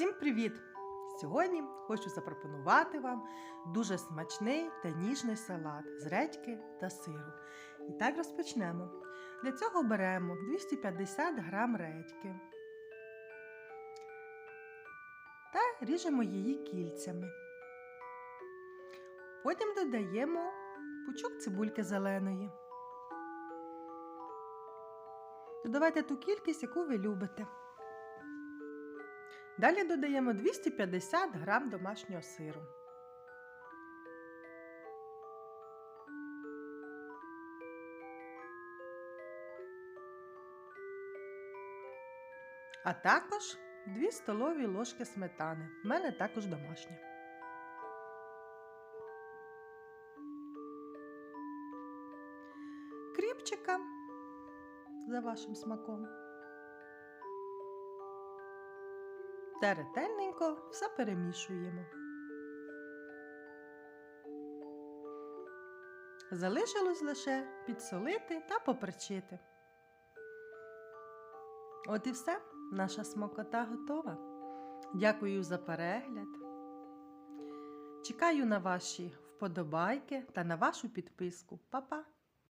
Всім привіт! Сьогодні хочу запропонувати вам дуже смачний та ніжний салат з редьки та сиру. І так розпочнемо. Для цього беремо 250 грам редьки та ріжемо її кільцями. Потім додаємо пучок цибульки зеленої. Додавайте ту кількість, яку ви любите. Далі додаємо 250 грам домашнього сиру. А також 2 столові ложки сметани. У мене також домашня. Кріпчика за вашим смаком. Та ретельненько все перемішуємо. Залишилось лише підсолити та поперчити. От і все, наша смакота готова. Дякую за перегляд. Чекаю на ваші вподобайки та на вашу підписку. Па-па!